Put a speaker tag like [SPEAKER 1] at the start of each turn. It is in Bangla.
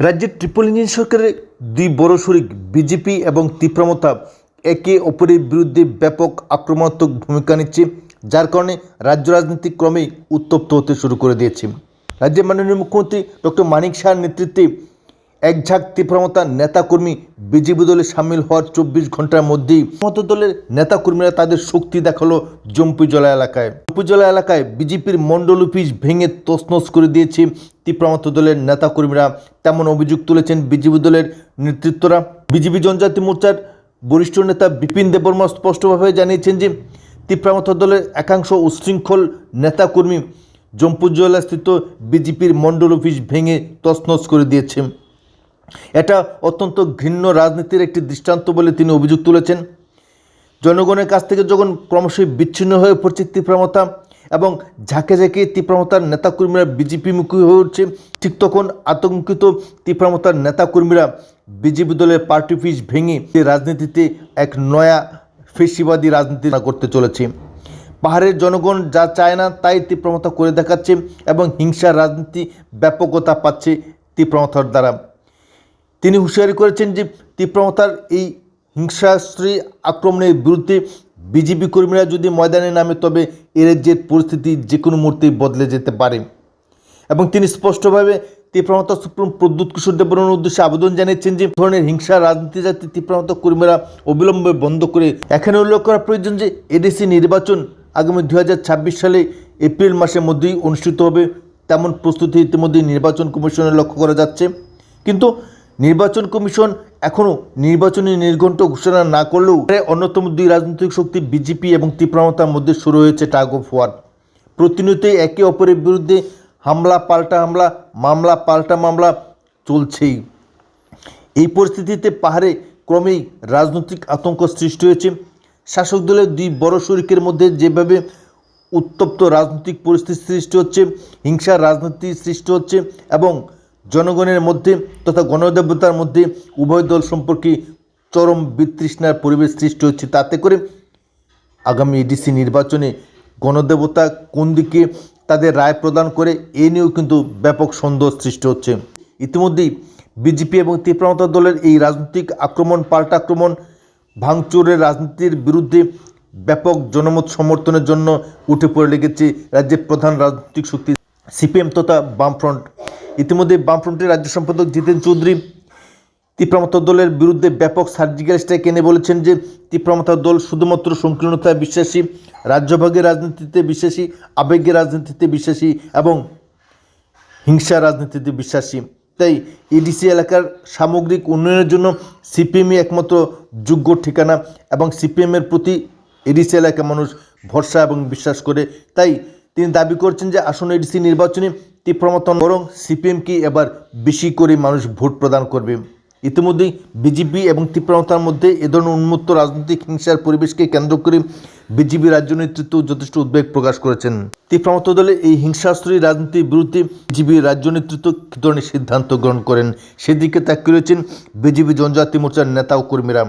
[SPEAKER 1] রাজ্যের ট্রিপল ইঞ্জিন সরকারের দুই বড় শরিক, বিজেপি এবং তীব্রমতা, একে অপরের বিরুদ্ধে ব্যাপক আক্রমণাত্মক ভূমিকা নিচ্ছে, যার কারণে রাজ্য রাজনীতি ক্রমেই উত্তপ্ত হতে শুরু করে দিয়েছে। রাজ্যের মাননীয় মুখ্যমন্ত্রী ডক্টর মানিক শাহর নেতৃত্বে এক ঝাঁক তীব্রমতা নেতাকর্মী বিজেপি দলে সামিল হওয়ার চব্বিশ ঘণ্টার মধ্যেই মতো দলের নেতাকর্মীরা তাদের শক্তি দেখাল জম্পিজলা এলাকায়। জম্পিজলা এলাকায় বিজেপির মণ্ডল অফিস ভেঙে তছনছ করে দিয়েছে তীব্রমত দলের নেতাকর্মীরা। তেমন অভিযোগ তুলেছেন বিজেপি দলের নেতৃত্বরা। বিজেপি জনজাতি মোর্চার বরিষ্ঠ নেতা বিপিন দেববর্মা স্পষ্টভাবে জানিয়েছেন যে তীব্রমত দলের একাংশ উচ্ছৃঙ্খল নেতাকর্মী জম্পুজলাস্থিত বিজেপির মণ্ডল অফিস ভেঙে তছনছ করে দিয়েছে। এটা অত্যন্ত ঘৃণ্য রাজনীতির একটি দৃষ্টান্ত বলে তিনি অভিযোগ তুলেছেন। জনগণের কাছ থেকে যখন ক্রমশই বিচ্ছিন্ন হয়ে পড়ছে তীব্রমতা এবং ঝাঁকে ঝাঁকে তীব্রমতার নেতাকর্মীরা বিজেপিমুখী হয়ে উঠছে, ঠিক তখন আতঙ্কিত তীব্রমতার নেতাকর্মীরা বিজেপি দলের পার্টি অফিস ভেঙে রাজনীতিতে এক নয়া ফেসিবাদী রাজনীতি করতে চলেছে। পাহাড়ের জনগণ যা চায় না তাই তীব্রমতা করে দেখাচ্ছে এবং হিংসার রাজনীতি ব্যাপকতা পাচ্ছে তীব্রমতার দ্বারা। তিনি হুঁশিয়ারি করেছেন যে তীব্রমতার এই হিংসাশ্রী আক্রমণের বিরুদ্ধে বিজেপি কর্মীরা যদি ময়দানে নামে, তবে এ রাজ্যের পরিস্থিতি যে কোনো মুহূর্তেই বদলে যেতে পারে। এবং তিনি স্পষ্টভাবে তীব্রমতা সুপ্রিম প্রদ্যুৎ কিশোর দেববর্মনের উদ্দেশ্যে আবেদন জানিয়েছেন যে ধরনের হিংসা রাজনীতি যাতে তীব্রমতা কর্মীরা অবিলম্বে বন্ধ করে। এখানে উল্লেখ করা প্রয়োজন যে, এডিসি নির্বাচন আগামী দু হাজার ছাব্বিশ সালে এপ্রিল মাসের মধ্যেই অনুষ্ঠিত হবে। তেমন প্রস্তুতি ইতিমধ্যেই নির্বাচন কমিশনের লক্ষ্য করা যাচ্ছে। কিন্তু নির্বাচন কমিশন এখনও নির্বাচনী নির্ঘণ্ট ঘোষণা না করলেও অন্যতম দুই রাজনৈতিক শক্তি বিজেপি এবং তীব্রমতার মধ্যে শুরু হয়েছে টাগ অফ ওয়ার। প্রতিনিয়তই একে অপরের বিরুদ্ধে হামলা, পাল্টা হামলা, মামলা, পাল্টা মামলা চলছেই। এই পরিস্থিতিতে পাহাড়ে ক্রমেই রাজনৈতিক আতঙ্ক সৃষ্টি হয়েছে। শাসক দলের দুই বড় শরিকের মধ্যে যেভাবে উত্তপ্ত রাজনৈতিক পরিস্থিতি সৃষ্টি হচ্ছে, হিংসার রাজনীতি সৃষ্টি হচ্ছে এবং জনগণের মধ্যে তথা গণদেবতার মধ্যে উভয় দল সম্পর্কে চরম বিতৃষ্ণার পরিবেশ সৃষ্টি হচ্ছে। তাতে করে আগামী এডিসি নির্বাচনে গণদেবতা কোন দিকে তাদের রায় প্রদান করে, এ নিয়েও কিন্তু ব্যাপক সন্দেহ সৃষ্টি হচ্ছে। ইতিমধ্যেই বিজেপি এবং তীব্রমতা দলের এই রাজনৈতিক আক্রমণ, পাল্টা আক্রমণ, ভাঙচুরের রাজনীতির বিরুদ্ধে ব্যাপক জনমত সমর্থনের জন্য উঠে পড়ে লেগেছে রাজ্যের প্রধান রাজনৈতিক শক্তি সিপিএম তথা বামফ্রন্ট। ইতিমধ্যে বামফ্রন্টের রাজ্য সম্পাদক জিতেন চৌধুরী। তীব্রমতা দলের বিরুদ্ধে ব্যাপক সার্জিক্যাল স্ট্রাইক এনে বলেছেন যে তীব্রমতা দল শুধুমাত্র সংকীর্ণতায় বিশ্বাসী, রাজ্যভাগের রাজনীতিতে বিশ্বাসী, আবেগের রাজনীতিতে বিশ্বাসী এবং হিংসা রাজনীতিতে বিশ্বাসী। তাই এডিসি এলাকার সামগ্রিক উন্নয়নের জন্য সিপিএমই একমাত্র যোগ্য ঠিকানা এবং সিপিএমের প্রতি এডিসি এলাকার মানুষ ভরসা এবং বিশ্বাস করে। তাই তিনি দাবি করছেন যে, আসন্ন এডিসি নির্বাচনে তীব্রমতন বরং সিপিএমকে এবার বেশি করে মানুষ ভোট প্রদান করবে। ইতিমধ্যেই বিজেপি এবং তীব্রমতার মধ্যে এ ধরনের উন্মুক্ত রাজনৈতিক হিংসার পরিবেশকে কেন্দ্র করে বিজেপি রাজ্য নেতৃত্ব যথেষ্ট উদ্বেগ প্রকাশ করেছেন। তীব্রমত দলে এই হিংসাশ্রয়ী রাজনীতির বিরুদ্ধে বিজেপি রাজ্য নেতৃত্ব কী ধরনের সিদ্ধান্ত গ্রহণ করেন, সেদিকে তাকিয়ে রয়েছেন বিজেপি জনজাতি মোর্চার নেতা ও কর্মীরা।